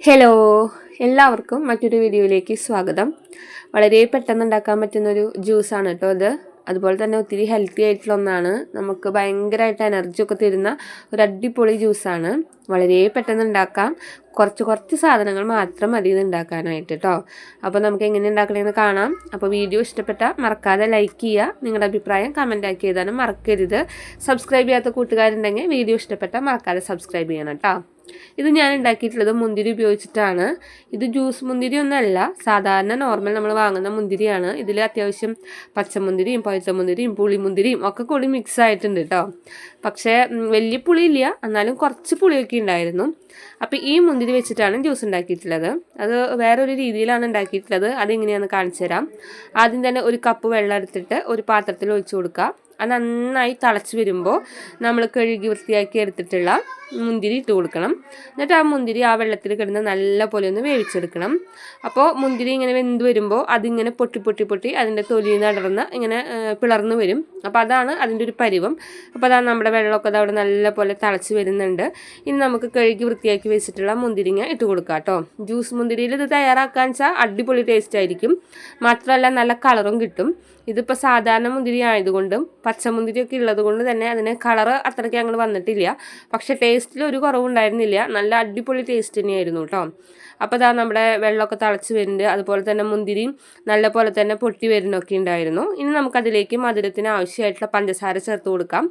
Hello എല്ലാവർക്കും മറ്റൊരു വീഡിയോയിലേക്ക് സ്വാഗതം. വളരെ പെട്ടെന്ന് ഉണ്ടാക്കാൻ പറ്റുന്നൊരു ജ്യൂസാണ് കേട്ടോ അത് അതുപോലെ തന്നെ ഒത്തിരി ഹെൽത്തി ആയിട്ടുള്ള ഒന്നാണ്. നമുക്ക് ഭയങ്കരമായിട്ട് എനർജി ഒക്കെ തരുന്ന ഒരു അടിപൊളി ജ്യൂസാണ്. വളരെ പെട്ടെന്ന് ഉണ്ടാക്കാം. കുറച്ച് കുറച്ച് സാധനങ്ങൾ മാത്രം മതി ഇത് ഉണ്ടാക്കാനായിട്ട് കേട്ടോ. അപ്പോൾ നമുക്ക് എങ്ങനെ ഉണ്ടാക്കണമെന്ന് കാണാം. അപ്പോൾ വീഡിയോ ഇഷ്ടപ്പെട്ടാൽ മറക്കാതെ ലൈക്ക് ചെയ്യുക. നിങ്ങളുടെ അഭിപ്രായം കമന്റ് ആക്കി എഴുതാനും മറക്കരുത്. സബ്സ്ക്രൈബ് ചെയ്യാത്ത കൂട്ടുകാരുണ്ടെങ്കിൽ വീഡിയോ ഇഷ്ടപ്പെട്ടാൽ മറക്കാതെ സബ്സ്ക്രൈബ് ചെയ്യണം കേട്ടോ. ഇത് ഞാൻ ഉണ്ടാക്കിയിട്ടുള്ളത് മുന്തിരി ഉപയോഗിച്ചിട്ടാണ്. ഇത് ജ്യൂസ് മുന്തിരി ഒന്നല്ല സാധാരണ നോർമൽ നമ്മൾ വാങ്ങുന്ന മുന്തിരിയാണ്. ഇതിൽ അത്യാവശ്യം പച്ചമുന്തിരിയും പഴുത്ത മുന്തിരിയും പുളിമുന്തിരിയും ഒക്കെ കൂടി മിക്സ് ആയിട്ടുണ്ട് കേട്ടോ പക്ഷേ വലിയ പുളിയില്ല. എന്നാലും കുറച്ച് പുളിയൊക്കെ ഉണ്ടായിരുന്നു. അപ്പോൾ ഈ മുന്തിരി വെച്ചിട്ടാണ് ജ്യൂസ് ഉണ്ടാക്കിയിട്ടുള്ളത്. അത് വേറൊരു രീതിയിലാണ് ഉണ്ടാക്കിയിട്ടുള്ളത്. അതെങ്ങനെയാണെന്ന് കാണിച്ചു തരാം ആദ്യം തന്നെ ഒരു കപ്പ് വെള്ളം എടുത്തിട്ട് ഒരു പാത്രത്തിൽ ഒഴിച്ചു കൊടുക്കുക അത് നന്നായി തിളച്ച് വരുമ്പോൾ നമ്മൾ കഴുകി വൃത്തിയാക്കി എടുത്തിട്ടുള്ള മുന്തിരി ഇട്ട് കൊടുക്കണം. എന്നിട്ട് ആ മുന്തിരി ആ വെള്ളത്തിൽ കിടന്ന് നല്ല പോലെ ഒന്ന് വേവിച്ചെടുക്കണം. അപ്പോൾ മുന്തിരി ഇങ്ങനെ വെന്ത് വരുമ്പോൾ അതിങ്ങനെ പൊട്ടി പൊട്ടി പൊട്ടി അതിന്റെ തൊലി നടർന്ന് ഇങ്ങനെ പിളർന്നു വരും. അപ്പോൾ അതാണ് അതിന്റെ ഒരു പരിവം. അപ്പോൾ അതാണ് നമ്മുടെ വെള്ളമൊക്കെ അത് അവിടെ നല്ല പോലെ തിളച്ച് വരുന്നുണ്ട്. ഇനി നമുക്ക് കഴുകി വൃത്തിയാക്കി വെച്ചിട്ടുള്ള മുന്തിരിങ്ങ ഇട്ട് കൊടുക്കാം കേട്ടോ. ജ്യൂസ് മുന്തിരിയിൽ ഇത് തയ്യാറാക്കാൻ വെച്ചാൽ അടിപൊളി ടേസ്റ്റ് ആയിരിക്കും. മാത്രമല്ല നല്ല കളറും കിട്ടും. ഇതിപ്പോൾ സാധാരണ മുന്തിരി ആയതുകൊണ്ടും പച്ചമുന്തിരിയൊക്കെ ഉള്ളത് കൊണ്ട് തന്നെ അതിന് കളറ് അത്രയ്ക്ക് അങ്ങോട്ട് വന്നിട്ടില്ല. പക്ഷേ ടേസ്റ്റിൽ ഒരു കുറവുണ്ടായിരുന്നില്ല. നല്ല അടിപൊളി ടേസ്റ്റ് തന്നെയായിരുന്നു കേട്ടോ അപ്പോൾ ഇതാ നമ്മുടെ വെള്ളമൊക്കെ തിളച്ച് വരുന്നുണ്ട്. അതുപോലെ തന്നെ മുന്തിരിയും നല്ല പോലെ തന്നെ പൊട്ടി വരുന്നൊക്കെ ഉണ്ടായിരുന്നു. ഇനി നമുക്കതിലേക്ക് മധുരത്തിന് ആവശ്യമായിട്ടുള്ള പഞ്ചസാര ചേർത്ത് കൊടുക്കാം.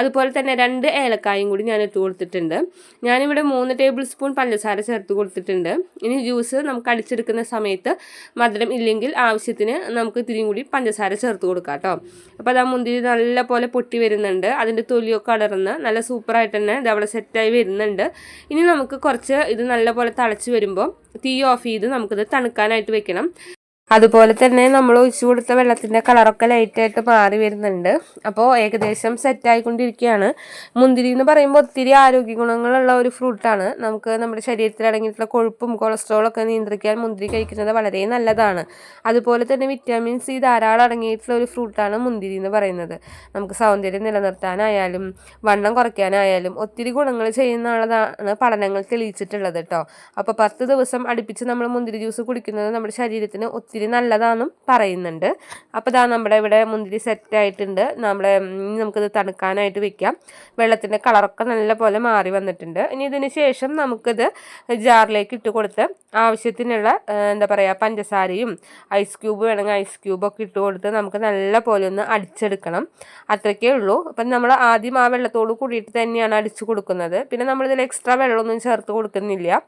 അതുപോലെ തന്നെ രണ്ട് ഏലക്കായും കൂടി ഞാൻ ഇട്ട് കൊടുത്തിട്ടുണ്ട്. ഞാനിവിടെ മൂന്ന് ടേബിൾ സ്പൂൺ പഞ്ചസാര ചേർത്ത് കൊടുത്തിട്ടുണ്ട്. ഇനി ജ്യൂസ് നമുക്ക് അടിച്ചെടുക്കുന്ന സമയത്ത് മധുരം ഇല്ലെങ്കിൽ ആവശ്യത്തിന് നമുക്ക് ഇത്തിരിയും കൂടി പഞ്ചസാര ചേർത്ത് കൊടുക്കാം കേട്ടോ അപ്പോൾ അതാ മുന്തിരി നല്ല പോലെ പൊട്ടി വരുന്നുണ്ട്. അതിന്റെ തൊലിയൊക്കെ അടർന്ന് നല്ല സൂപ്പറായിട്ട് തന്നെ ഇത് അവിടെ സെറ്റായി വരുന്നുണ്ട്. ഇനി നമുക്ക് കുറച്ച് ഇത് നല്ല പോലെ തിളച്ച് വരുമ്പോൾ തീ ഓഫ് ചെയ്ത് നമുക്കിത് തണുക്കാനായിട്ട് വെക്കണം. അതുപോലെ തന്നെ നമ്മൾ ഒഴിച്ചു കൊടുത്ത വെള്ളത്തിന്റെ കളറൊക്കെ ലൈറ്റായിട്ട് മാറി വരുന്നുണ്ട്. അപ്പോൾ ഏകദേശം സെറ്റായിക്കൊണ്ടിരിക്കുകയാണ് മുന്തിരി എന്ന് പറയുമ്പോൾ ഒത്തിരി ആരോഗ്യ ഗുണങ്ങളുള്ള ഒരു ഫ്രൂട്ടാണ് നമുക്ക് നമ്മുടെ ശരീരത്തിൽ അടങ്ങിയിട്ടുള്ള കൊഴുപ്പും കൊളസ്ട്രോളൊക്കെ നിയന്ത്രിക്കാൻ മുന്തിരി കഴിക്കുന്നത് വളരെ നല്ലതാണ്. അതുപോലെ തന്നെ വിറ്റാമിൻ സി ധാരാളം അടങ്ങിയിട്ടുള്ള ഒരു ഫ്രൂട്ടാണ് മുന്തിരി എന്ന് പറയുന്നത്. നമുക്ക് സൗന്ദര്യം നിലനിർത്താനായാലും വണ്ണം കുറയ്ക്കാനായാലും ഒത്തിരി ഗുണങ്ങൾ ചെയ്യുന്നുള്ളതാണ് പഠനങ്ങൾ തെളിയിച്ചിട്ടുള്ളത് കേട്ടോ അപ്പോൾ പത്ത് ദിവസം അടുപ്പിച്ച് നമ്മൾ മുന്തിരി ജ്യൂസ് കുടിക്കുന്നത് നമ്മുടെ ശരീരത്തിന് ഒത്തിരി നല്ലതാണെന്നും പറയുന്നുണ്ട്. അപ്പോൾ ഇതാ നമ്മുടെ ഇവിടെ മുന്തിരി സെറ്റ് ആയിട്ടുണ്ട്. നമ്മുടെ നമുക്കിത് തണുക്കാനായിട്ട് വെക്കാം. വെള്ളത്തിന്റെ കളറൊക്കെ നല്ല പോലെ മാറി വന്നിട്ടുണ്ട്. ഇനി ഇതിന് ശേഷം നമുക്കിത് ജാറിലേക്ക് ഇട്ട് കൊടുത്ത് ആവശ്യത്തിനുള്ള എന്താ പറയുക പഞ്ചസാരയും ഐസ് ക്യൂബ് വേണമെങ്കിൽ ഐസ് ക്യൂബൊക്കെ ഇട്ട് കൊടുത്ത് നമുക്ക് നല്ല പോലെ ഒന്ന് അടിച്ചെടുക്കണം. അത്രയ്ക്കേ ഉള്ളൂ. അപ്പം നമ്മൾ ആദ്യം ആ വെള്ളത്തോട് കൂടിയിട്ട് തന്നെയാണ് അടിച്ചു കൊടുക്കുന്നത്. പിന്നെ നമ്മളിതിൽ എക്സ്ട്രാ വെള്ളമൊന്നും ചേർത്ത് കൊടുക്കുന്നില്ല.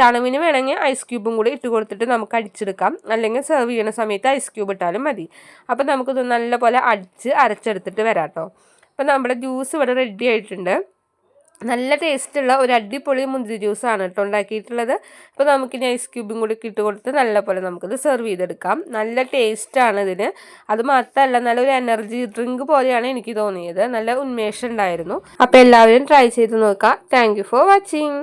തണുവിന് വേണമെങ്കിൽ ഐസ് ക്യൂബും കൂടി ഇട്ട് കൊടുത്തിട്ട് നമുക്ക് അടിച്ചെടുക്കാം. അല്ലെങ്കിൽ സെർവ് ചെയ്യുന്ന സമയത്ത് ഐസ് ക്യൂബ് ഇട്ടാലും മതി. അപ്പോൾ നമുക്കിത് നല്ലപോലെ അടിച്ച് അരച്ചെടുത്തിട്ട് വരാം കേട്ടോ അപ്പോൾ നമ്മുടെ ജ്യൂസ് ഇവിടെ റെഡി ആയിട്ടുണ്ട്. നല്ല ടേസ്റ്റുള്ള ഒരു അടിപൊളി മുന്തിരി ജ്യൂസാണ് കേട്ടോ ഉണ്ടാക്കിയിട്ടുള്ളത്. അപ്പോൾ നമുക്കിനി ഐസ് ക്യൂബും കൂടി ഇട്ട് കൊടുത്ത് നല്ലപോലെ നമുക്കിത് സെർവ് ചെയ്തെടുക്കാം. നല്ല ടേസ്റ്റാണ് ഇതിന്. അത് മാത്രമല്ല നല്ലൊരു എനർജി ഡ്രിങ്ക് പോലെയാണ് എനിക്ക് തോന്നിയത്. നല്ല ഉന്മേഷം ഉണ്ടായിരുന്നു. അപ്പോൾ എല്ലാവരും ട്രൈ ചെയ്ത് നോക്കാം താങ്ക് ഫോർ വാച്ചിങ്